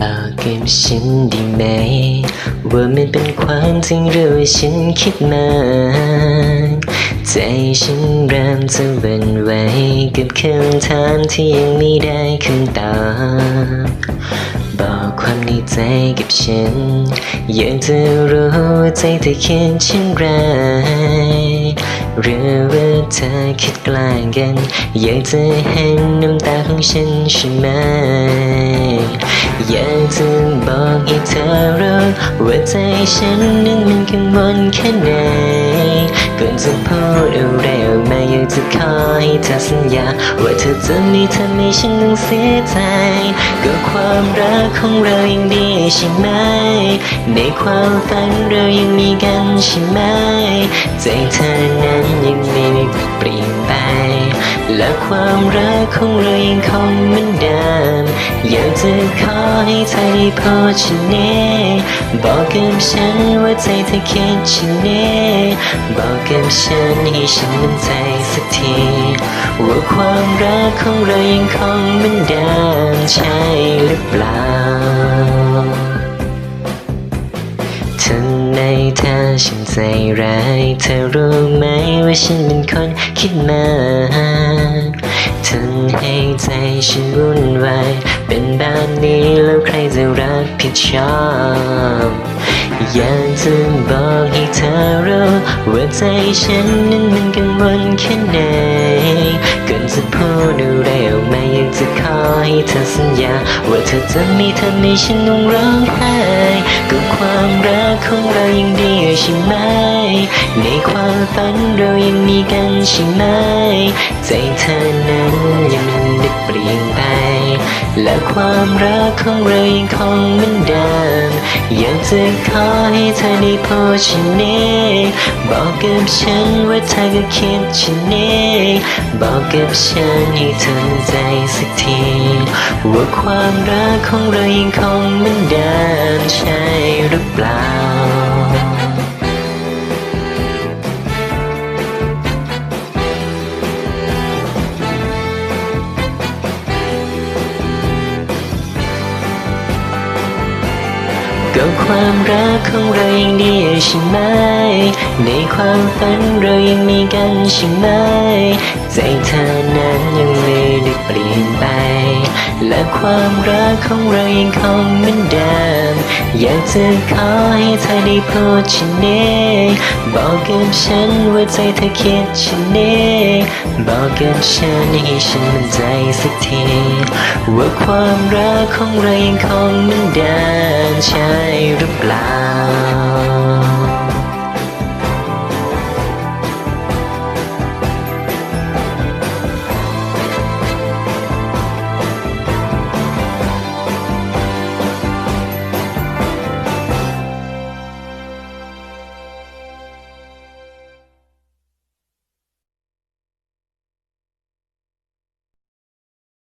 บอกกับฉันด้ไหม ว่ามันเป็นความจริงหรือว่าฉันคิดมากใจฉันเริ่มจะหวั่นไหวกับคำถามที่ยังไม่ได้คำตอบบอกความในใจกับฉัน อยากจะรู้ว่าใจเธอคิดเช่นไรหรือว่าเธอคิดกลางกัน อยากจะเห็นน้ำตาของฉันใช่ไหม อยากจะบอกให้เธอรู้ว่าใจฉันนั้นมันกังวลแค่ไหนก่อนจะพูดอะไรออกมาอยากจะขอให้เธอสัญญา ว่าเธอจะไม่ทำให้ฉันต้องเสียใจ ก็ความรักของเรายังดีใช่ไหม ในความฝันเรายังมีกันใช่ไหม ใจเธอนั้นยังไม่เปลี่ยนไป และความรักของเรายังคงเหมือนเดิมอยากจะขอให้เธอได้พอฉันนี้บอกกับฉันว่าใจเธอคิดฉันนี้บอกกับฉันให้ฉันมั่นใจสักทีว่าความรักของเรายังคงเหมือนเดิมใช่หรือเปล่า เธอรู้ไหมว่าฉันเป็นคนคิดมากทำให้ใจฉันวุ่นวาย เป็นแบบนี้แล้วใครจะรับผิดชอบอยากจะบอกให้เธอรู้ว่าใจฉันนั้นมันกังวลแค่ไหนก่อนจะพูดอะไรออกมาอยากจะขอให้เธอสัญญา ว่าเธอจะไม่ทำให้ฉันต้องร้องไห้ก็ความรักของเรายังดีใช่ไหม ในความฝันเรายังมีกันใช่ไหม ใจเธอนั้นยังไม่ได้เปลี่ยนไป และความรักของเรายังคงเหมือนเดิม อยากจะขอให้เธอได้พอฉันนี้บอกกับฉันว่าเธอก็คิดฉันนี้บอกกับฉันให้เธอใจสักทีว่าความรักของเรายังคงเหมือนเดิมใช่หรือเปล่า ก็ความรักของเรายังดีใช่ไหม ในความฝันเรายังมีกันใช่ไหม ใจเธอนั้นยังไม่ได้เปลี่ยนไป และความรักของเรายังคง อยากจะขอให้เธอได้พูดฉันนี้บอกกับฉันว่าใจเธอคิดฉันนี้บอกกับฉันให้ฉันมั่นใจสักทีว่าความรักของเรายังคงเหมือนเดิมใช่หรือเปล่า